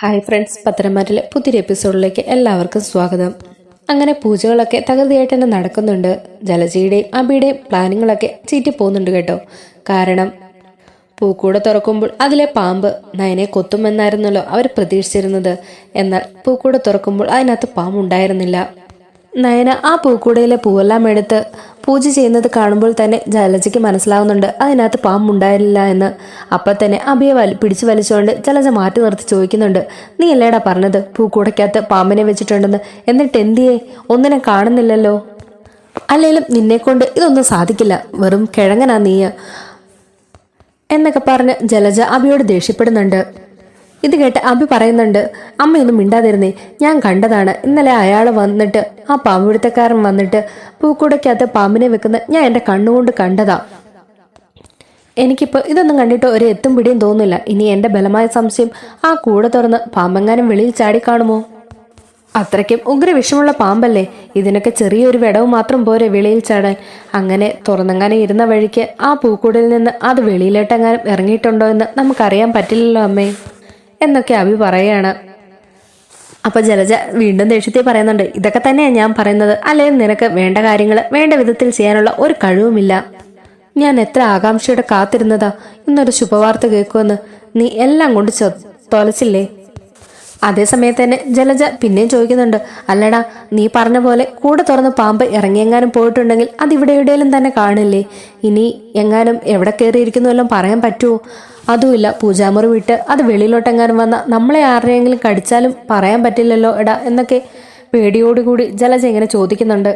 Hi friends പത്തനംമാറ്റിലെ പുതിയൊരു എപ്പിസോഡിലേക്ക് എല്ലാവർക്കും സ്വാഗതം. അങ്ങനെ പൂജകളൊക്കെ തകൃതിയായിട്ട് തന്നെ നടക്കുന്നുണ്ട്. ജലജയുടെയും അബിയുടെയും പ്ലാനിങ്ങുകളൊക്കെ ചീറ്റി പോകുന്നുണ്ട് കേട്ടോ. കാരണം പൂക്കൂട തുറക്കുമ്പോൾ അതിലെ പാമ്പ് നയനെ കൊത്തുമെന്നായിരുന്നല്ലോ അവർ പ്രതീക്ഷിച്ചിരുന്നത്. എന്നാൽ പൂക്കൂട തുറക്കുമ്പോൾ അതിനകത്ത് പാമ്പുണ്ടായിരുന്നില്ല. നയന ആ പൂക്കൂടയിലെ പൂവെല്ലാം എടുത്ത് പൂജ ചെയ്യുന്നത് കാണുമ്പോൾ തന്നെ ജലജയ്ക്ക് മനസ്സിലാവുന്നുണ്ട്. അതിനകത്ത് പാമ്പുണ്ടായില്ല എന്ന്. അപ്പം തന്നെ അഭിയെ വലി പിടിച്ചു വലിച്ചുകൊണ്ട് ജലജ മാറ്റി നിർത്തി ചോദിക്കുന്നുണ്ട്. നീ അല്ലേടാ പറഞ്ഞത്? പൂക്കൂടയ്ക്കകത്ത് പാമ്പിനെ വെച്ചിട്ടുണ്ടെന്ന്. എന്നിട്ട് എന്തിയേ? ഒന്നിനെ കാണുന്നില്ലല്ലോ. അല്ലെങ്കിലും നിന്നെക്കൊണ്ട് ഇതൊന്നും സാധിക്കില്ല. വെറും കിഴങ്ങനാ നീ എന്നൊക്കെ പറഞ്ഞ് ജലജ അഭിയോട് ദേഷ്യപ്പെടുന്നുണ്ട്. ഇത് കേട്ട് അബി പറയുന്നുണ്ട് അമ്മയൊന്നും മിണ്ടാതിരുന്നേ ഞാൻ കണ്ടതാണ്. ഇന്നലെ അയാൾ വന്നിട്ട് ആ പാമ്പിടുത്തക്കാരൻ വന്നിട്ട് പൂക്കൂടയ്ക്കകത്ത് പാമ്പിനെ വെക്കുന്ന ഞാൻ എന്റെ കണ്ണുകൊണ്ട് കണ്ടതാ. എനിക്കിപ്പോൾ ഇതൊന്നും കണ്ടിട്ട് ഒരു എത്തും പിടിയും തോന്നുന്നില്ല. ഇനി എന്റെ ബലമായ സംശയം ആ കൂടെ തുറന്ന് പാമ്പെങ്ങാനും വെളിയിൽ ചാടിക്കാണുമോ അത്രയ്ക്കും ഉഗ്ര വിഷമുള്ള പാമ്പല്ലേ. ഇതിനൊക്കെ ചെറിയൊരു വിടവ് മാത്രം പോരെ വെളിയിൽ ചാടാൻ. അങ്ങനെ തുറന്നങ്ങനെ ഇരുന്ന വഴിക്ക് ആ പൂക്കൂടിൽ നിന്ന് അത് വെളിയിലോട്ടെങ്ങാനും ഇറങ്ങിയിട്ടുണ്ടോ എന്ന് നമുക്കറിയാൻ പറ്റില്ലല്ലോ അമ്മേ. എന്നൊക്കെ അഭി പറയാണ്. അപ്പൊ ജലജ വീണ്ടും ദേഷ്യത്തെ പറയുന്നുണ്ട് ഇതൊക്കെ തന്നെയാണ് ഞാൻ പറയുന്നത്. അല്ലെങ്കിൽ നിനക്ക് വേണ്ട കാര്യങ്ങൾ വേണ്ട വിധത്തിൽ ചെയ്യാനുള്ള ഒരു കഴിവുമില്ല. ഞാൻ എത്ര ആകാംക്ഷയോടെ കാത്തിരുന്നതാ. ഇന്നൊരു ശുഭവാർത്ത കേൾക്കുമെന്ന്. നീ എല്ലാം കൊണ്ട് ചൊ- തൊലച്ചില്ലേ? അതേസമയത്ത് തന്നെ ജലജ പിന്നെയും ചോദിക്കുന്നുണ്ട് അല്ലടാ നീ പറഞ്ഞ പോലെ കൂടെ തുറന്ന് പാമ്പ് ഇറങ്ങിയെങ്ങാനും പോയിട്ടുണ്ടെങ്കിൽ അത് ഇവിടെ എവിടെയെങ്കിലും തന്നെ കാണില്ലേ? ഇനി എങ്ങാനും എവിടെ കയറിയിരിക്കുന്നു വല്ലതും പറയാൻ പറ്റുമോ അതുമില്ല പൂജാമുറി വിട്ട് അത് വെളിയിലോട്ടെങ്ങാനും വന്ന നമ്മളെ ആരുടെയെങ്കിലും കടിച്ചാലും പറയാൻ പറ്റില്ലല്ലോ എടാ എന്നൊക്കെ പേടിയോടുകൂടി ജലജ ഇങ്ങനെ ചോദിക്കുന്നുണ്ട്.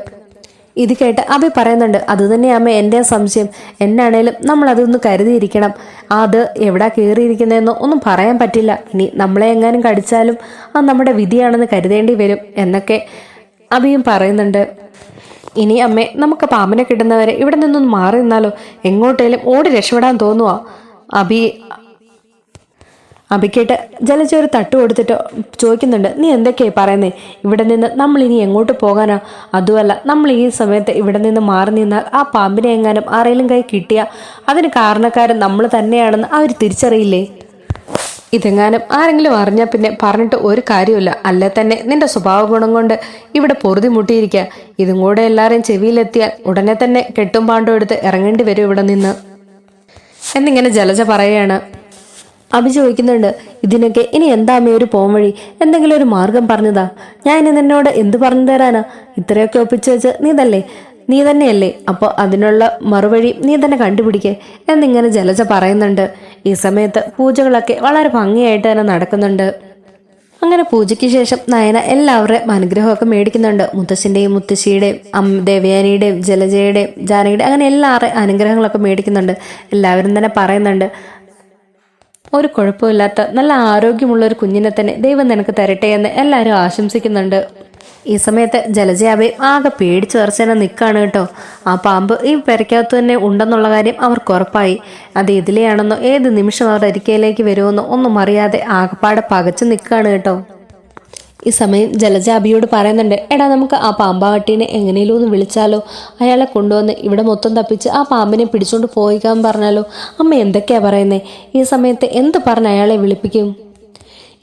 ഇത് കേട്ട് അഭി പറയുന്നുണ്ട് അത് തന്നെയാമ്മ എന്റെ സംശയം. എന്നാണേലും നമ്മൾ അതൊന്ന് കരുതിയിരിക്കണം. അത് എവിടാ കയറിയിരിക്കുന്നതെന്നോ ഒന്നും പറയാൻ പറ്റില്ല. ഇനി നമ്മളെ എങ്ങാനും കടിച്ചാലും അത് നമ്മുടെ വിധിയാണെന്ന് കരുതേണ്ടി വരും എന്നൊക്കെ അഭിയും പറയുന്നുണ്ട്. ഇനി അമ്മേ നമുക്ക് പാമ്പിനെ കിട്ടുന്നവരെ ഇവിടെ നിന്നൊന്ന് മാറി നിന്നാലോ. എങ്ങോട്ടേലും ഓടി രക്ഷപ്പെടാൻ തോന്നുവാ. അഭി അഭിക്കേട്ട് ജലജ ഒരു തട്ട് കൊടുത്തിട്ട് ചോദിക്കുന്നുണ്ട് നീ എന്തൊക്കെയായി പറയുന്നേ? ഇവിടെ നിന്ന് നമ്മൾ ഇനി എങ്ങോട്ട് പോകാനോ? അതുമല്ല നമ്മൾ ഈ സമയത്ത് ഇവിടെ നിന്ന് മാറി നിന്നാൽ ആ പാമ്പിനെ എങ്ങാനും ആരെങ്കിലും കൈ കിട്ടിയ അതിന് കാരണക്കാരൻ നമ്മൾ തന്നെയാണെന്ന് അവർ തിരിച്ചറിയില്ലേ? ഇതെങ്ങാനും ആരെങ്കിലും അറിഞ്ഞാൽ പിന്നെ പറഞ്ഞിട്ട് ഒരു കാര്യമില്ല അല്ലേ തന്നെ നിന്റെ സ്വഭാവ ഗുണം കൊണ്ട് ഇവിടെ പൊറുതി മുട്ടിയിരിക്കുക ഇതും കൂടെ എല്ലാവരെയും ചെവിയിലെത്തിയാൽ ഉടനെ തന്നെ കെട്ടും പാണ്ടും എടുത്ത് ഇറങ്ങേണ്ടി വരും ഇവിടെ നിന്ന്. എന്നിങ്ങനെ ജലജ പറയുകയാണ്. അഭി ചോദിക്കുന്നുണ്ട് ഇതിനൊക്കെ ഇനി എന്താ അമ്മ ഒരു പോംവഴി എന്തെങ്കിലും ഒരു മാർഗം പറഞ്ഞതാ? ഞാൻ ഇനി നിന്നോട് എന്ത് പറഞ്ഞു തരാനാ? ഇത്രയൊക്കെ ഒപ്പിച്ചു വെച്ച് നീ തല്ലേ നീ തന്നെയല്ലേ? അപ്പോൾ അതിനുള്ള മറുവഴി നീ തന്നെ കണ്ടുപിടിക്കേ. എന്നിങ്ങനെ ജലജ പറയുന്നുണ്ട് ഈ സമയത്ത് പൂജകളൊക്കെ വളരെ ഭംഗിയായിട്ട് തന്നെ നടക്കുന്നുണ്ട്. അങ്ങനെ പൂജയ്ക്ക് ശേഷം നയന എല്ലാവരുടെയും അനുഗ്രഹമൊക്കെ മേടിക്കുന്നുണ്ട്. മുത്തശ്ശിന്റെയും മുത്തശ്ശിയുടെയും അമ്മ ദേവയാനിയുടെയും ജലജയുടെയും ജാനകിയുടെയും അങ്ങനെ എല്ലാവരുടെയും അനുഗ്രഹങ്ങളൊക്കെ മേടിക്കുന്നുണ്ട്. എല്ലാവരും തന്നെ പറയുന്നുണ്ട് ഒരു കുഴപ്പമില്ലാത്ത നല്ല ആരോഗ്യമുള്ള ഒരു കുഞ്ഞിനെ തന്നെ ദൈവം നിനക്ക് തരട്ടെ എന്ന് എല്ലാവരും ആശംസിക്കുന്നുണ്ട്. ഈ സമയത്ത് ജലജയാവെ ആകെ പേടിച്ച് ഉറച്ചനെ നിൽക്കുകയാണ് കേട്ടോ. ആ പാമ്പ് ഈ പെരയ്ക്കകത്ത് തന്നെ ഉണ്ടെന്നുള്ള കാര്യം അവർക്ക് ഉറപ്പായി. അത് ഇതിലെയാണെന്നോ ഏത് നിമിഷം അവർ അരിക്കയിലേക്ക് വരുമെന്നോ ഒന്നും അറിയാതെ ആകപ്പാടെ പകച്ചു നിൽക്കുകയാണ് കേട്ടോ. ഈ സമയം ജലജ അബിയോട് പറയുന്നുണ്ട് എടാ നമുക്ക് ആ പാമ്പാവട്ടീനെ എങ്ങനെയും ഒന്ന് വിളിച്ചാലോ? അയാളെ കൊണ്ടുവന്ന് ഇവിടെ മൊത്തം തപ്പിച്ച് ആ പാമ്പിനെ പിടിച്ചുകൊണ്ട് പോയിക്കാൻ പറഞ്ഞാലോ? അമ്മ എന്തൊക്കെയാ പറയുന്നത് ഈ സമയത്ത് എന്ത് പറഞ്ഞ് അയാളെ വിളിപ്പിക്കും?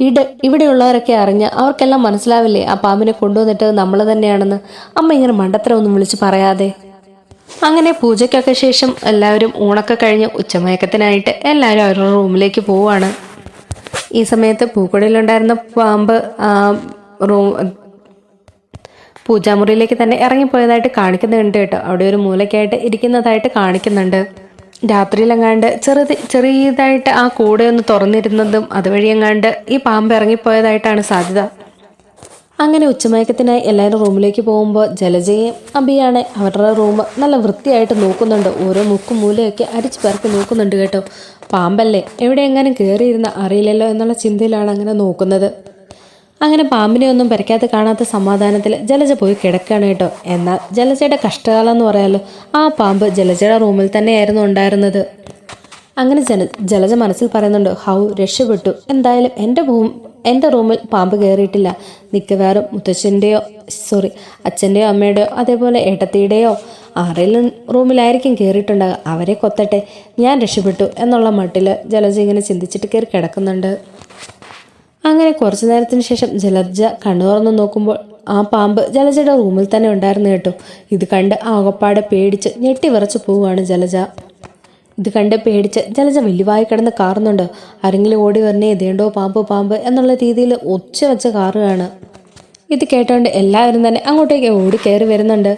ഇട ഇവിടെയുള്ളവരൊക്കെ അറിഞ്ഞ് അവർക്കെല്ലാം മനസ്സിലാവില്ലേ ആ പാമ്പിനെ കൊണ്ടുവന്നിട്ട് നമ്മൾ തന്നെയാണെന്ന്. അമ്മ ഇങ്ങനെ മണ്ടത്തരം ഒന്നും വിളിച്ച് പറയാതെ. അങ്ങനെ പൂജയ്ക്കൊക്കെ ശേഷം എല്ലാവരും ഊണൊക്കെ കഴിഞ്ഞ് ഉച്ചമയക്കത്തിനായിട്ട് എല്ലാവരും അവരുടെ റൂമിലേക്ക് പോവുകയാണ് ഈ സമയത്ത് പൂക്കുടയിലുണ്ടായിരുന്ന പാമ്പ് റൂം പൂജാമുറിയിലേക്ക് തന്നെ ഇറങ്ങിപ്പോയതായിട്ട് കാണിക്കുന്നുണ്ട് കേട്ടോ. അവിടെ ഒരു മൂലയ്ക്കായിട്ട് ഇരിക്കുന്നതായിട്ട് കാണിക്കുന്നുണ്ട്. രാത്രിയിലെങ്ങാണ്ട് ചെറുത് ചെറിയതായിട്ട് ആ കൂടെ ഒന്ന് തുറന്നിരുന്നതും അതുവഴി എങ്ങാണ്ട് ഈ പാമ്പ് ഇറങ്ങിപ്പോയതായിട്ടാണ് സാധ്യത. അങ്ങനെ ഉച്ചമയക്കത്തിനായി എല്ലാവരും റൂമിലേക്ക് പോകുമ്പോൾ ജലജയും അബിയാണ് അവരുടെ റൂം നല്ല വൃത്തിയായിട്ട് നോക്കുന്നുണ്ട്. ഓരോ മുക്കും മൂലയൊക്കെ അരിച്ചു പേർക്ക് നോക്കുന്നുണ്ട് കേട്ടോ. പാമ്പല്ലേ? എവിടെ എങ്ങാനും കയറിയിരുന്ന അറിയില്ലല്ലോ എന്നുള്ള ചിന്തയിലാണ് അങ്ങനെ നോക്കുന്നത്. അങ്ങനെ പാമ്പിനെ ഒന്നും പെരയ്ക്കാത്ത കാണാത്ത സമാധാനത്തിൽ ജലജ പോയി കിടക്കുകയാണ് കേട്ടോ. എന്നാൽ ജലജയുടെ കഷ്ടകാലം എന്ന് പറയാലോ ആ പാമ്പ് ജലജയുടെ റൂമിൽ തന്നെയായിരുന്നു ഉണ്ടായിരുന്നത്. അങ്ങനെ ജല ജലജ മനസ്സിൽ പറയുന്നുണ്ട് ഹൗ രക്ഷപ്പെട്ടു. എന്തായാലും എന്റെ ഭൂ എന്റെ റൂമിൽ പാമ്പ് കയറിയിട്ടില്ല. മിക്കവാറും മുത്തച്ഛന്റെയോ സോറി അച്ഛന്റെയോ അമ്മയുടെയോ അതേപോലെ ഏട്ടത്തിയുടെയോ ആരെങ്കിലും റൂമിലായിരിക്കും കയറിയിട്ടുണ്ടാകുക അവരെ കൊത്തട്ടെ ഞാൻ രക്ഷപ്പെട്ടു എന്നുള്ള മട്ടിൽ ജലജ ഇങ്ങനെ ചിന്തിച്ചിട്ട് കയറി കിടക്കുന്നുണ്ട്. അങ്ങനെ കുറച്ചു നേരത്തിന് ശേഷം ജലജ കണ്ണു തുറന്നു നോക്കുമ്പോൾ ആ പാമ്പ് ജലജയുടെ റൂമിൽ തന്നെ ഉണ്ടായിരുന്നു കേട്ടോ. ഇത് കണ്ട് ആകപ്പാടെ പേടിച്ച് ഞെട്ടി വിറച്ചു പോവുകയാണ് ജലജ. ഇത് കണ്ട് പേടിച്ച് ജലജ വലിയവായി കിടന്ന് കാറുന്നുണ്ട്. ആരെങ്കിലും ഓടി വരണേ ഇതേണ്ടോ പാമ്പ് പാമ്പ് എന്നുള്ള രീതിയിൽ ഒച്ച വെച്ച കാറുകയാണ് ഇത് കേട്ടോണ്ട് എല്ലാവരും തന്നെ അങ്ങോട്ടേക്ക് ഓടി കയറി വരുന്നുണ്ട്.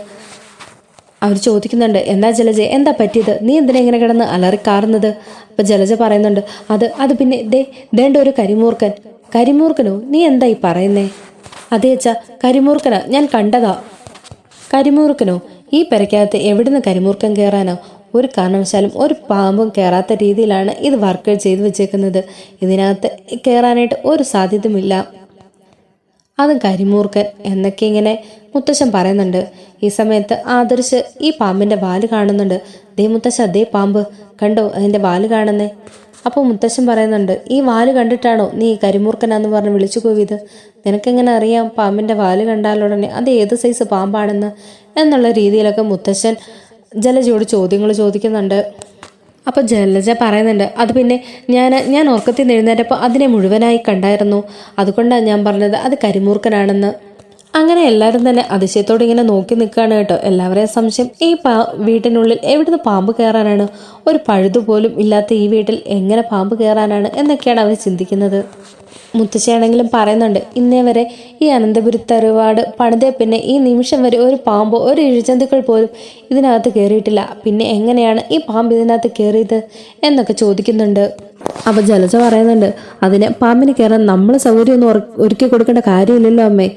അവർ ചോദിക്കുന്നുണ്ട് എന്താ ജലജ എന്താ പറ്റിയത്? നീ എന്തിനാ ഇങ്ങനെ കിടന്ന് അലറിക്കാറുന്നത്? അപ്പം ജലജ പറയുന്നുണ്ട് അത് അത് പിന്നെ ദേ ദേണ്ട ഒരു കരിമൂർക്കൻ കരിമൂർക്കനോ നീ എന്താ ഈ പറയുന്നേ? അതേ അച്ഛാ കരിമൂർക്കനാ ഞാൻ കണ്ടതാ. കരിമൂർക്കനോ ഈ പെരക്കകത്ത് എവിടുന്ന് കരിമൂർക്കൻ കയറാനോ ഒരു കാരണവശാലും ഒരു പാമ്പും കയറാത്ത രീതിയിലാണ് ഇത് വർക്ക് ചെയ്ത് വെച്ചേക്കുന്നത്. ഇതിനകത്ത് കയറാനായിട്ട് ഒരു സാധ്യതയുമില്ല. അതും കരിമൂർക്കൻ എന്നൊക്കെ ഇങ്ങനെ മുത്തശ്ശൻ പറയുന്നുണ്ട്. ഈ സമയത്ത് ആദർശ് ഈ പാമ്പിന്റെ വാൽ കാണുന്നുണ്ട്. ദേ മുത്തശ്ശ ദേ പാമ്പ് കണ്ടോ അതിന്റെ വാൽ കാണുന്നേ? അപ്പോൾ മുത്തശ്ശൻ പറയുന്നുണ്ട് ഈ വാൽ കണ്ടിട്ടാണോ നീ കരിമൂർക്കനാന്ന് പറഞ്ഞ് വിളിച്ചു പോയത്? നിനക്കെങ്ങനെ അറിയാം പാമ്പിന്റെ വാൽ കണ്ടാലുടനെ അത് ഏത് സൈസ് പാമ്പാണെന്ന്? എന്നുള്ള രീതിയിലൊക്കെ മുത്തശ്ശൻ ജലജോട് ചോദ്യങ്ങൾ ചോദിക്കുന്നുണ്ട്. അപ്പോൾ ജലജ പറയുന്നുണ്ട് അത് പിന്നെ ഞാൻ ഞാൻ ഉറക്കത്തിൽ എഴുന്നേറ്റപ്പോൾ അതിനെ മുഴുവനായി കണ്ടായിരുന്നു. അതുകൊണ്ടാണ് ഞാൻ പറഞ്ഞത് അത് കരിമൂർക്കനാണെന്ന്. അങ്ങനെ എല്ലാവരും തന്നെ അതിശയത്തോടെ ഇങ്ങനെ നോക്കി നിൽക്കുകയാണ് കേട്ടോ. എല്ലാവരെയും സംശയം ഈ പാ വീട്ടിനുള്ളിൽ എവിടുന്ന് പാമ്പ് കയറാനാണ്? ഒരു പഴുതു പോലും ഇല്ലാത്ത ഈ വീട്ടിൽ എങ്ങനെ പാമ്പ് കയറാനാണ് എന്നൊക്കെയാണ് അവർ ചിന്തിക്കുന്നത്. മുത്തശ്ശിയാണെങ്കിലും പറയുന്നുണ്ട് ഇന്നേ വരെ ഈ അനന്തപുരത്തറുവാട് പണിതേ പിന്നെ ഈ നിമിഷം വരെ ഒരു പാമ്പോ ഒരു ഇഴജന്തുക്കൾ പോലും ഇതിനകത്ത് കയറിയിട്ടില്ല പിന്നെ എങ്ങനെയാണ് ഈ പാമ്പ് ഇതിനകത്ത് കയറിയത് എന്നൊക്കെ ചോദിക്കുന്നുണ്ട്. അപ്പോൾ ജലജ പറയുന്നുണ്ട് അതിന് പാമ്പിന് കയറാൻ നമ്മൾ സൗകര്യമൊന്നും ഒരുക്കി കൊടുക്കേണ്ട കാര്യമില്ലല്ലോ അമ്മേ.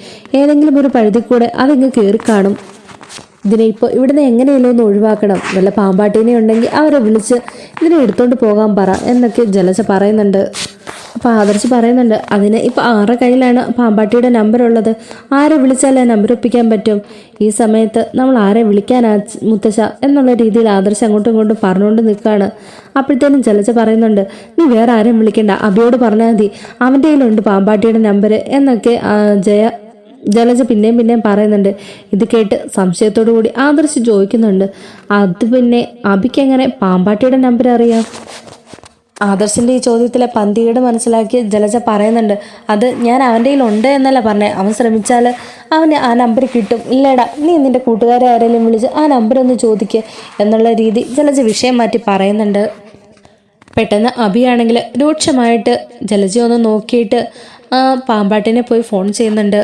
ഏതെങ്കിലും ഒരു പഴുതി കൂടെ അതിങ്ങ് കയറി കാണും. ഇതിനെ ഇപ്പോൾ ഇവിടുന്ന് എങ്ങനെയല്ലോ ഒന്ന് ഒഴിവാക്കണം. വല്ല പാമ്പാട്ടീനെ ഉണ്ടെങ്കിൽ അവരെ വിളിച്ച് ഇതിനെ എടുത്തോണ്ട് പോകാൻ പറ എന്നൊക്കെ ജലജ പറയുന്നുണ്ട്. അപ്പോൾ ആദർശ് പറയുന്നുണ്ട് അതിന് ഇപ്പോൾ ആറ് കയ്യിലാണ് പാമ്പാട്ടിയുടെ നമ്പർ ഉള്ളത്? ആരെ വിളിച്ചാലേ നമ്പർ ഒപ്പിക്കാൻ പറ്റും? ഈ സമയത്ത് നമ്മൾ ആരെ വിളിക്കാനാ മുത്തശ്ശ? എന്നുള്ള രീതിയിൽ ആദർശ് അങ്ങോട്ടും ഇങ്ങോട്ടും പറഞ്ഞുകൊണ്ട് നിൽക്കുകയാണ്. അപ്പോഴത്തേനും ജലജ പറയുന്നുണ്ട് നീ വേറെ ആരെയും വിളിക്കണ്ട. അബിയോട് പറഞ്ഞാൽ മതി. അവന്റെ കയ്യിലുണ്ട് പാമ്പാട്ടിയുടെ നമ്പർ എന്നൊക്കെ ജയ ജലജ പിന്നെയും പിന്നെയും പറയുന്നുണ്ട് ഇത് കേട്ട് സംശയത്തോടു കൂടി ആദർശ് ചോദിക്കുന്നുണ്ട് അത് പിന്നെ അബിക്ക് എങ്ങനെ പാമ്പാട്ടിയുടെ നമ്പർ അറിയാം? ആദർശിന്റെ ഈ ചോദ്യത്തിലെ പന്തികേട് മനസ്സിലാക്കി ജലജ പറയുന്നുണ്ട് അത് ഞാൻ അവന്റെ കയ്യിലുണ്ട് എന്നല്ല പറഞ്ഞേ അവൻ ശ്രമിച്ചാൽ അവന് ആ നമ്പർ കിട്ടും. ഇല്ലടാ നീ നിന്റെ കൂട്ടുകാരെ ആരെങ്കിലും വിളിച്ച് ആ നമ്പർ ഒന്ന് ചോദിക്കുക എന്നുള്ള രീതി ജലജ വിഷയം മാറ്റി പറയുന്നുണ്ട്. പെട്ടെന്ന് അഭിയാണെങ്കിൽ രൂക്ഷമായിട്ട് ജലജ ഒന്ന് നോക്കിയിട്ട് പാമ്പാട്ടിനെ പോയി ഫോൺ ചെയ്യുന്നുണ്ട്.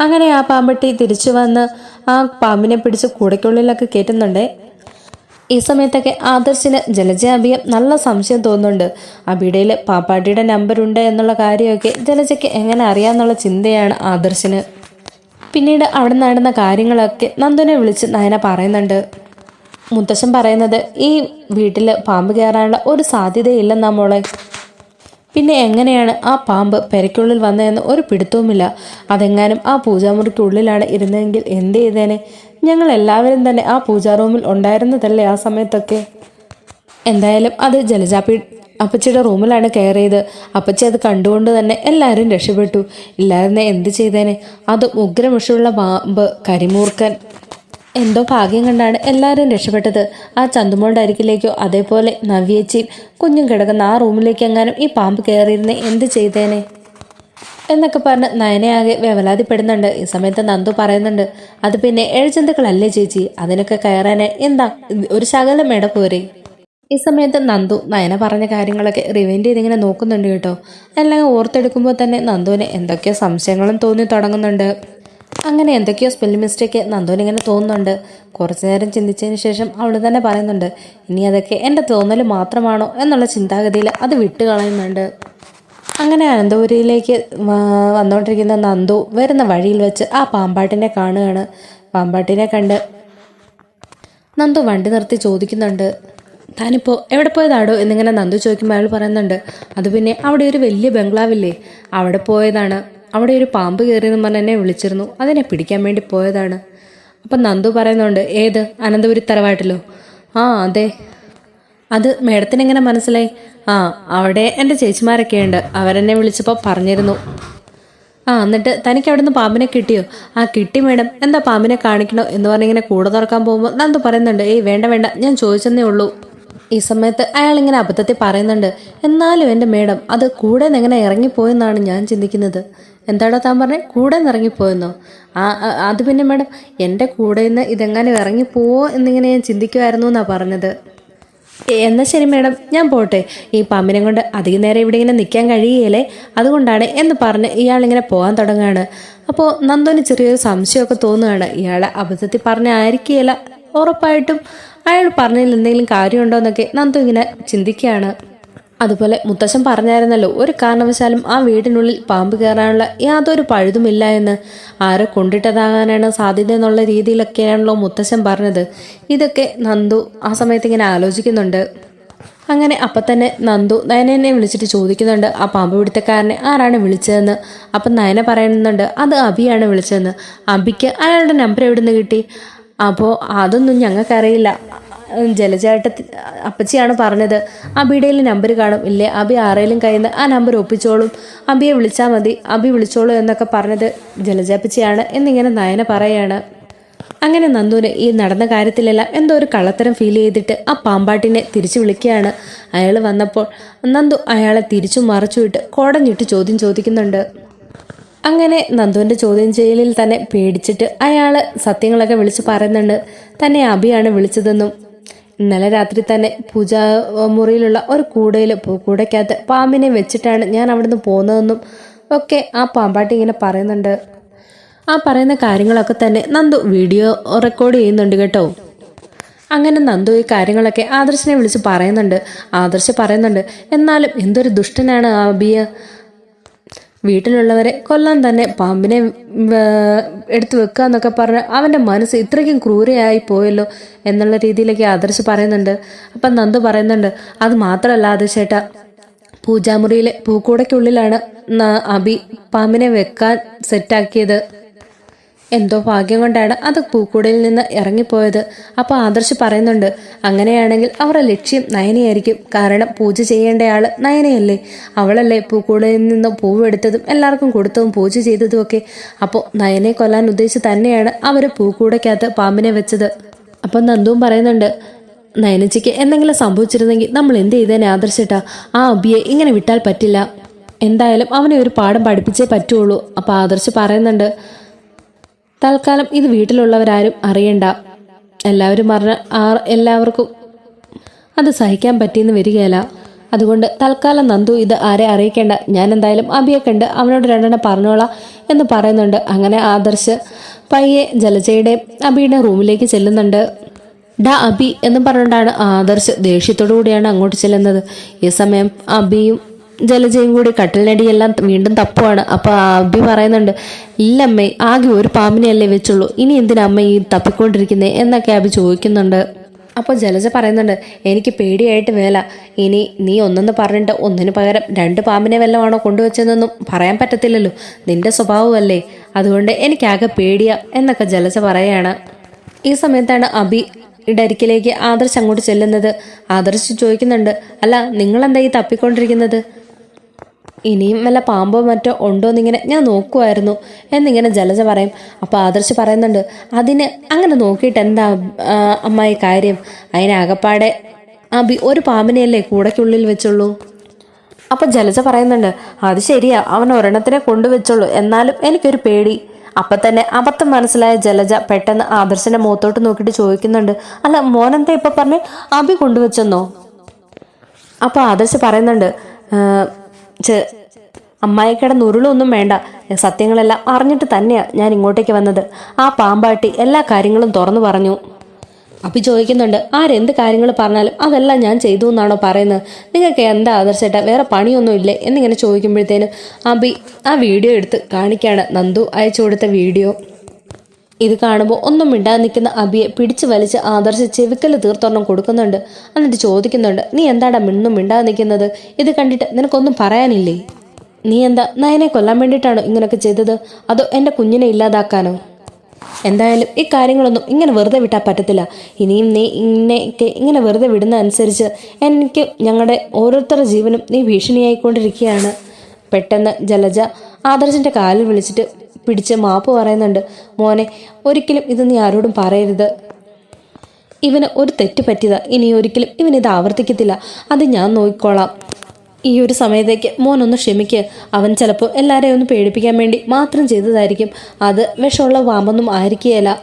അങ്ങനെ ആ പാമ്പട്ടി തിരിച്ചു വന്ന് ആ പാമ്പിനെ പിടിച്ച് കൂടയ്ക്കുള്ളിലൊക്കെ കയറ്റുന്നുണ്ട്. ഈ സമയത്തൊക്കെ ആദർശിന് ജലജ അഭിയം നല്ല സംശയം തോന്നുന്നുണ്ട്. അബിയുടെയിൽ പാപ്പാട്ടിയുടെ നമ്പർ ഉണ്ട് എന്നുള്ള കാര്യമൊക്കെ ജലജയ്ക്ക് എങ്ങനെ അറിയാമെന്നുള്ള ചിന്തയാണ് ആദർശിന്. പിന്നീട് അവിടെ നടന്ന കാര്യങ്ങളൊക്കെ നന്ദുനെ വിളിച്ച് നയന പറയുന്നുണ്ട്. മുത്തശ്ശൻ പറയുന്നത് ഈ വീട്ടിൽ പാമ്പ് കയറാനുള്ള ഒരു സാധ്യതയില്ലെന്നാ മോളെ. പിന്നെ എങ്ങനെയാണ് ആ പാമ്പ് പെരയ്ക്കുള്ളിൽ വന്നതെന്ന് ഒരു പിടുത്തവുമില്ല. അതെങ്ങാനും ആ പൂജാമുറിക്കുള്ളിലാണ് ഇരുന്നതെങ്കിൽ എന്ത് ചെയ്തേനെ? ഞങ്ങൾ എല്ലാവരും തന്നെ ആ പൂജാ റൂമിൽ ഉണ്ടായിരുന്നതല്ലേ ആ സമയത്തൊക്കെ? എന്തായാലും അത് ജലജാപ്പി അപ്പച്ചിയുടെ റൂമിലാണ് കയറിയത്. അപ്പച്ചി അത് കണ്ടുകൊണ്ട് തന്നെ എല്ലാവരും രക്ഷപ്പെട്ടു. ഇല്ലായിരുന്നെ എന്ത് ചെയ്തേനെ? അത് ഉഗ്രമുഷുള്ള പാമ്പ് കരിമൂർക്കൻ എന്തോ ഭാഗ്യം കണ്ടാണ് എല്ലാവരും രക്ഷപ്പെട്ടത്. ആ ചന്തുമോളുടെ അരികിലേക്കോ അതേപോലെ നവ്യേച്ചിയും കുഞ്ഞും കിടക്കുന്ന ആ റൂമിലേക്ക് എങ്ങാനും ഈ പാമ്പ് കയറിയിരുന്നേ എന്ത് ചെയ്തേനെ? എന്നൊക്കെ പറഞ്ഞ് നയനയാകെ വേവലാതിപ്പെടുന്നുണ്ട്. ഈ സമയത്ത് നന്ദു പറയുന്നുണ്ട് അത് പിന്നെ ഏഴ്ചന്തുക്കളല്ലേ ചേച്ചി? അതിനൊക്കെ കയറാനെ എന്താ ഒരു ശകലം പോരെ? ഈ സമയത്ത് നന്ദു നയന പറഞ്ഞ കാര്യങ്ങളൊക്കെ റിവൈൻഡ് ചെയ്തിങ്ങനെ നോക്കുന്നുണ്ട് കേട്ടോ. എല്ലാം ഓർത്തെടുക്കുമ്പോൾ തന്നെ നന്ദുവിന് എന്തൊക്കെയോ സംശയങ്ങളും തോന്നി തുടങ്ങുന്നുണ്ട്. അങ്ങനെ എന്തൊക്കെയോ സ്പെല്ലിംഗ് മിസ്റ്റേക്ക് നന്ദുവിന് ഇങ്ങനെ തോന്നുന്നുണ്ട്. കുറച്ചു നേരം ചിന്തിച്ചതിന് ശേഷം അവൾ തന്നെ പറയുന്നുണ്ട് ഇനി അതൊക്കെ എന്റെ തോന്നൽ മാത്രമാണോ? എന്നുള്ള ചിന്താഗതിയിൽ അത് വിട്ട് കളയുന്നുണ്ട്. അങ്ങനെ അനന്തപുരിയിലേക്ക് വന്നുകൊണ്ടിരിക്കുന്ന നന്ദു വരുന്ന വഴിയിൽ വെച്ച് ആ പാമ്പാട്ടിനെ കാണുകയാണ്. പാമ്പാട്ടിനെ കണ്ട് നന്ദു വണ്ടി നിർത്തി ചോദിക്കുന്നുണ്ട് താനിപ്പോൾ എവിടെ പോയതാടോ? എന്നിങ്ങനെ നന്ദു ചോദിക്കുമ്പോൾ അയാൾ പറയുന്നുണ്ട് അത് പിന്നെ അവിടെ ഒരു വലിയ ബംഗ്ലാവില്ലേ? അവിടെ പോയതാണ്. അവിടെ ഒരു പാമ്പ് കയറിയെന്ന് പറഞ്ഞ് എന്നെ വിളിച്ചിരുന്നു. അതിനെ പിടിക്കാൻ വേണ്ടി പോയതാണ്. അപ്പം നന്ദു പറയുന്നുണ്ട് ഏത്? അനന്തപുരി തറവാട്ടിലോ? ആ അതെ. അത് മേഡത്തിന് എങ്ങനെ മനസ്സിലായി? ആ അവിടെ എന്റെ ചേച്ചിമാരൊക്കെ ഉണ്ട്. അവരെന്നെ വിളിച്ചപ്പോൾ പറഞ്ഞിരുന്നു. ആ എന്നിട്ട് തനിക്ക് അവിടുന്ന് പാമ്പിനെ കിട്ടിയോ? ആ കിട്ടി മേഡം. എന്താ പാമ്പിനെ കാണിക്കണോ എന്ന് പറഞ്ഞിങ്ങനെ കൂടെ തുറക്കാൻ പോകുമ്പോൾ നന്ദു പറയുന്നുണ്ട് ഏയ് വേണ്ട വേണ്ട. ഞാൻ ചോദിച്ചെന്നേ ഉള്ളൂ. ഈ സമയത്ത് അയാൾ ഇങ്ങനെ അബദ്ധത്തിൽ പറയുന്നുണ്ട്. എന്നാലും എന്റെ മേഡം അത് കൂടെ നിന്ന് എങ്ങനെ ഇറങ്ങിപ്പോയെന്നാണ് ഞാൻ ചിന്തിക്കുന്നത്. എന്താടാ താൻ പറഞ്ഞേ? കൂടെ നിന്ന് ഇറങ്ങിപ്പോയെന്നോ ആ അത് പിന്നെ മാഡം എന്റെ കൂടെ നിന്ന് ഇതെങ്ങനെ ഇറങ്ങിപ്പോവോ എന്നിങ്ങനെ ഞാൻ ചിന്തിക്കുമായിരുന്നു എന്നാണ് പറഞ്ഞത് എന്നാൽ ശരി മാഡം ഞാൻ പോട്ടെ. ഈ പാമ്പിനെ കൊണ്ട് അധികം നേരം ഇവിടെ ഇങ്ങനെ നിൽക്കാൻ കഴിയുകയില്ലേ? അതുകൊണ്ടാണ് എന്ന് പറഞ്ഞ് ഇയാളിങ്ങനെ പോകാൻ തുടങ്ങുകയാണ്. അപ്പോൾ നന്ദോന് ചെറിയൊരു സംശയമൊക്കെ തോന്നുകയാണ്. ഇയാളെ അബദ്ധത്തിൽ പറഞ്ഞായിരിക്കുകയില്ല ഉറപ്പായിട്ടും അയാൾ പറഞ്ഞതിൽ എന്തെങ്കിലും കാര്യമുണ്ടോ എന്നൊക്കെ നന്ദു ഇങ്ങനെ ചിന്തിക്കുകയാണ്. അതുപോലെ മുത്തശ്ശൻ പറഞ്ഞായിരുന്നല്ലോ ഒരു കാരണവശാലും ആ വീടിനുള്ളിൽ പാമ്പ് കയറാനുള്ള യാതൊരു പഴുതുമില്ല എന്ന്. ആരെ കൊണ്ടിട്ടതാകാനാണ് സാധ്യത എന്നുള്ള രീതിയിലൊക്കെയാണല്ലോ മുത്തശ്ശൻ പറഞ്ഞത്. ഇതൊക്കെ നന്ദു ആ സമയത്ത് ഇങ്ങനെ ആലോചിക്കുന്നുണ്ട്. അങ്ങനെ അപ്പം തന്നെ നന്ദു നയനെ വിളിച്ചിട്ട് ചോദിക്കുന്നുണ്ട് ആ പാമ്പ് പിടുത്തക്കാരനെ ആരാണ് വിളിച്ചതെന്ന്? അപ്പം നയന പറയുന്നുണ്ട് അത് അബിയാണ് വിളിച്ചതെന്ന്. അബിക്ക് അയാളുടെ നമ്പർ എവിടെ നിന്ന് കിട്ടി? അപ്പോൾ അതൊന്നും ഞങ്ങൾക്കറിയില്ല. ജലജായിട്ട് അപ്പച്ചിയാണ് പറഞ്ഞത്. അബിയുടെയിൽ നമ്പർ കാണും. ഇല്ലേ അബി ആരേലും കയ്യിൽ നിന്ന് ആ നമ്പർ ഒപ്പിച്ചോളും. അബിയെ വിളിച്ചാൽ മതി. അബി വിളിച്ചോളൂ എന്നൊക്കെ പറഞ്ഞത് ജലജാപ്പച്ചിയാണ് എന്നിങ്ങനെ നയന പറയാണ്. അങ്ങനെ നന്ദുവിന് ഈ നടന്ന കാര്യത്തിലെല്ലാം എന്തോ ഒരു കള്ളത്തരം ഫീൽ ചെയ്തിട്ട് ആ പാമ്പാട്ടിനെ തിരിച്ചു വിളിക്കുകയാണ്. അയാൾ വന്നപ്പോൾ നന്ദു അയാളെ തിരിച്ചു മറച്ചുവിട്ട് കോടഞ്ഞിട്ട് ചോദ്യം ചോദിക്കുന്നുണ്ട്. അങ്ങനെ നന്ദുവിന്റെ ചോദ്യം ചെയ്യലിൽ തന്നെ പേടിച്ചിട്ട് അയാൾ സത്യങ്ങളൊക്കെ വിളിച്ച് പറയുന്നുണ്ട്. തന്നെ അബിയാണ് വിളിച്ചതെന്നും ഇന്നലെ രാത്രി തന്നെ പൂജാ മുറിയിലുള്ള ഒരു കൂടയിൽ കൂടയ്ക്കകത്ത് പാമ്പിനെ വെച്ചിട്ടാണ് ഞാൻ അവിടുന്ന് പോകുന്നതെന്നും ഒക്കെ ആ പാമ്പാട്ടി ഇങ്ങനെ പറയുന്നുണ്ട്. ആ പറയുന്ന കാര്യങ്ങളൊക്കെ തന്നെ നന്ദു വീഡിയോ റെക്കോർഡ് ചെയ്യുന്നുണ്ട് കേട്ടോ. അങ്ങനെ നന്ദു ഈ കാര്യങ്ങളൊക്കെ ആദർശിനെ വിളിച്ച് പറയുന്നുണ്ട്. ആദർശ് പറയുന്നുണ്ട് എന്നാലും എന്തൊരു ദുഷ്ടനാണ് ആ അബിയ? വീട്ടിലുള്ളവരെ കൊല്ലാൻ തന്നെ പാമ്പിനെ എടുത്തു വെക്കുക എന്നൊക്കെ പറഞ്ഞ് അവന്റെ മനസ്സ് ഇത്രയ്ക്കും ക്രൂരയായി പോയല്ലോ എന്നുള്ള രീതിയിലേക്ക് ആദർശ് പറയുന്നുണ്ട്. അപ്പം നന്ദു പറയുന്നുണ്ട് അത് മാത്രമല്ല ആദർശേട്ടാ പൂജാമുറിയിലെ പൂക്കൂടയ്ക്കുള്ളിലാണ് അബി പാമ്പിനെ വെക്കാൻ സെറ്റാക്കിയത് എന്തോ ഭാഗ്യം കൊണ്ടാണ് അത് പൂക്കൂടയിൽ നിന്ന് ഇറങ്ങിപ്പോയത്. അപ്പോൾ ആദർശ് പറയുന്നുണ്ട് അങ്ങനെയാണെങ്കിൽ അവരുടെ ലക്ഷ്യം നയനയായിരിക്കും. കാരണം പൂജ ചെയ്യേണ്ടയാൾ നയനയല്ലേ. അവളല്ലേ പൂക്കൂടയിൽ നിന്ന് പൂവെടുത്തതും എല്ലാവർക്കും കൊടുത്തതും പൂജ ചെയ്തതും ഒക്കെ. അപ്പോൾ നയനെ കൊല്ലാൻ ഉദ്ദേശിച്ച് തന്നെയാണ് അവർ പൂക്കൂടയ്ക്കകത്ത് പാമ്പിനെ വെച്ചത്. അപ്പം നന്ദുവും പറയുന്നുണ്ട് നയനച്ചിക്ക് എന്തെങ്കിലും സംഭവിച്ചിരുന്നെങ്കിൽ നമ്മൾ എന്ത് ചെയ്തേനെ ആദർശിട്ടാ? ആ അബിയെ ഇങ്ങനെ വിട്ടാൽ പറ്റില്ല. എന്തായാലും അവനെ ഒരു പാഠം പഠിപ്പിച്ചേ പറ്റുള്ളൂ. അപ്പോൾ ആദർശ് പറയുന്നുണ്ട് തൽക്കാലം ഇത് വീട്ടിലുള്ളവരാരും അറിയണ്ട. എല്ലാവരും പറഞ്ഞ ആ എല്ലാവർക്കും അത് സഹിക്കാൻ പറ്റിയെന്ന് വരികയില്ല. അതുകൊണ്ട് തൽക്കാലം നന്ദു ഇത് ആരെ അറിയിക്കേണ്ട. ഞാൻ എന്തായാലും അബിയെ കണ്ട് അവനോട് രണ്ടെണ്ണം പറഞ്ഞോളാം എന്ന് പറയുന്നുണ്ട്. അങ്ങനെ ആദർശ് പയ്യെ ജലജയുടെ അബിയുടെ റൂമിലേക്ക് ചെല്ലുന്നുണ്ട്. ഡാ അബി എന്ന് പറഞ്ഞുകൊണ്ടാണ് ആദർശ് ദേഷ്യത്തോടു കൂടിയാണ് അങ്ങോട്ട് ചെല്ലുന്നത്. ഈ സമയം അബിയും ജലജയും കൂടി കട്ടിലിനടിയെല്ലാം വീണ്ടും തപ്പുവാണ്. അപ്പോൾ അബി പറയുന്നുണ്ട് ഇല്ലമ്മേ ആകെ ഒരു പാമ്പിനെയല്ലേ വെച്ചുള്ളൂ. ഇനി എന്തിനാ അമ്മ ഈ തപ്പിക്കൊണ്ടിരിക്കുന്നത് എന്നൊക്കെ അബി ചോദിക്കുന്നുണ്ട്. അപ്പോൾ ജലജ പറയുന്നുണ്ട് എനിക്ക് പേടിയായിട്ട് വേല ഇനി നീ ഒന്നെന്ന് പറഞ്ഞിട്ട് ഒന്നിന് പകരം രണ്ട് പാമ്പിനെ വല്ലതാണോ കൊണ്ടുവച്ചതെന്നൊന്നും പറയാൻ പറ്റത്തില്ലല്ലോ. നിന്റെ സ്വഭാവമല്ലേ. അതുകൊണ്ട് എനിക്കാകെ പേടിയാ എന്നൊക്കെ ജലജ പറയാണ്. ഈ സമയത്താണ് അബി ഇടരിക്കിലേക്ക് ആദർശ് അങ്ങോട്ട് ചെല്ലുന്നത്. ആദർശ് ചോദിക്കുന്നുണ്ട് അല്ല നിങ്ങളെന്താ ഈ തപ്പിക്കൊണ്ടിരിക്കുന്നത്? ഇനിയും വല്ല പാമ്പോ മറ്റോ ഉണ്ടോ എന്നിങ്ങനെ ഞാൻ നോക്കുമായിരുന്നു എന്നിങ്ങനെ ജലജ പറയും അപ്പോൾ ആദർശ് പറയുന്നുണ്ട് അതിന് അങ്ങനെ നോക്കിയിട്ട് എന്താ ആ, അമ്മായി കാര്യം? അതിനകപ്പാടെ അബി ഒരു പാമ്പിനെയല്ലേ കൂടയ്ക്കുള്ളിൽ വെച്ചുള്ളൂ? അപ്പം ജലജ പറയുന്നുണ്ട് അത് ശരിയാ അവൻ ഒരെണ്ണത്തിനെ കൊണ്ടുവച്ചുള്ളൂ എന്നാലും എനിക്കൊരു പേടി. അപ്പം തന്നെ അബദ്ധം മനസ്സിലായ ജലജ പെട്ടെന്ന് ആദർശന്റെ മുഖത്തോട്ട് നോക്കിയിട്ട് ചോദിക്കുന്നുണ്ട് അല്ല മോനെന്താ ഇപ്പം പറഞ്ഞ്? അബി കൊണ്ടുവച്ചെന്നോ അപ്പോൾ ആദർശ് പറയുന്നുണ്ട് "ആ, ചെ- അമ്മായിക്കടെ നുരുളൊന്നും വേണ്ട. സത്യങ്ങളെല്ലാം അറിഞ്ഞിട്ട് തന്നെയാ ഞാൻ ഇങ്ങോട്ടേക്ക് വന്നത്. ആ പാമ്പാട്ടി എല്ലാ കാര്യങ്ങളും തുറന്നു പറഞ്ഞു. അപ്പി ചോദിക്കുന്നുണ്ട് ആരെന്ത് കാര്യങ്ങൾ പറഞ്ഞാലും അതെല്ലാം ഞാൻ ചെയ്തു എന്നാണോ പറയുന്നത്? നിങ്ങൾക്ക് എന്താ ആദർശേട്ടാ വേറെ പണിയൊന്നും ഇല്ലേ? എന്നിങ്ങനെ ചോദിക്കുമ്പോഴത്തേനും അബി ആ വീഡിയോ എടുത്ത് കാണിക്കാണ്. നന്ദു അയച്ചു കൊടുത്ത വീഡിയോ. ഇത് കാണുമ്പോൾ ഒന്നും മിണ്ടാതെ നിൽക്കുന്ന അബിയെ പിടിച്ചു വലിച്ച് ആദർശ് ചെവിക്കൽ തീർത്തൊരെണ്ണം കൊടുക്കുന്നുണ്ട്. എന്നിട്ട് ചോദിക്കുന്നുണ്ട് നീ എന്താടാ മിണ്ണും മിണ്ടാതെ നിൽക്കുന്നത്? ഇത് കണ്ടിട്ട് നിനക്കൊന്നും പറയാനില്ലേ? നീ എന്താ നയനെ കൊല്ലാൻ വേണ്ടിയിട്ടാണോ ഇങ്ങനെയൊക്കെ ചെയ്തത്? അതോ എന്റെ കുഞ്ഞിനെ ഇല്ലാതാക്കാനോ? എന്തായാലും ഈ കാര്യങ്ങളൊന്നും ഇങ്ങനെ വെറുതെ വിട്ടാൽ പറ്റത്തില്ല. ഇനിയും നീ ഇങ്ങനെയൊക്കെ ഇങ്ങനെ വെറുതെ വിടുന്ന അനുസരിച്ച് എനിക്ക് ഞങ്ങളുടെ ഓരോരുത്തരുടെ ജീവനും നീ ഭീഷണിയായിക്കൊണ്ടിരിക്കുകയാണ്. പെട്ടെന്ന് ജലജ ആദർശിന്റെ കാലിൽ വിളിച്ചിട്ട് പിടിച്ച് മാപ്പ് പറയുന്നുണ്ട്. മോനെ ഒരിക്കലും ഇത് നീ ആരോടും പറയരുത്. ഇവന് ഒരു തെറ്റ് പറ്റിയതാ. ഇനി ഒരിക്കലും ഇവൻ ഇത് ആവർത്തിക്കത്തില്ല. അത് ഞാൻ നോക്കിക്കോളാം. ഈ ഒരു സമയത്തേക്ക് മോനൊന്ന് ക്ഷമിക്ക്. അവൻ ചിലപ്പോൾ എല്ലാവരെയും ഒന്ന് പേടിപ്പിക്കാൻ വേണ്ടി മാത്രം ചെയ്തതായിരിക്കും. അത് വിഷമുള്ള വാമ്പൊന്നും ആയിരിക്കുകയില്ല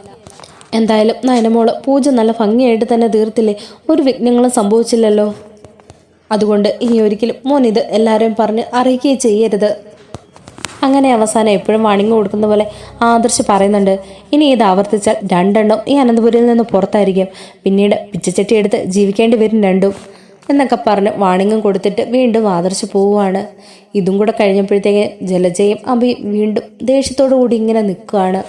എന്തായാലും നയനമോൾ പൂജ നല്ല ഭംഗിയായിട്ട് തന്നെ തീർത്തില്ലേ? ഒരു വിഘ്നങ്ങളും സംഭവിച്ചില്ലല്ലോ. അതുകൊണ്ട് ഇനി ഒരിക്കലും മോൻ ഇത് എല്ലാവരെയും പറഞ്ഞ് അറിയിക്കുകയും ചെയ്യരുത്. അങ്ങനെ അവസാനം എപ്പോഴും വാണിംഗ് കൊടുക്കുന്ന പോലെ ആദർശ് പറയുന്നുണ്ട് ഇനി ഇത് ആവർത്തിച്ചാൽ രണ്ടെണ്ണം ഈ അനന്തപുരിയിൽ നിന്ന് പുറത്തായിരിക്കും. പിന്നീട് പിച്ചച്ചട്ടി എടുത്ത് ജീവിക്കേണ്ടി വരും രണ്ടും. എന്നൊക്കെ പറഞ്ഞ് വാണിംഗും കൊടുത്തിട്ട് വീണ്ടും ആദർശ് പോവുകയാണ്. ഇതും കൂടെ കഴിഞ്ഞപ്പോഴത്തേക്ക് ജലജയും അഭി വീണ്ടും ദേഷ്യത്തോടു കൂടി ഇങ്ങനെ നിൽക്കുകയാണ്.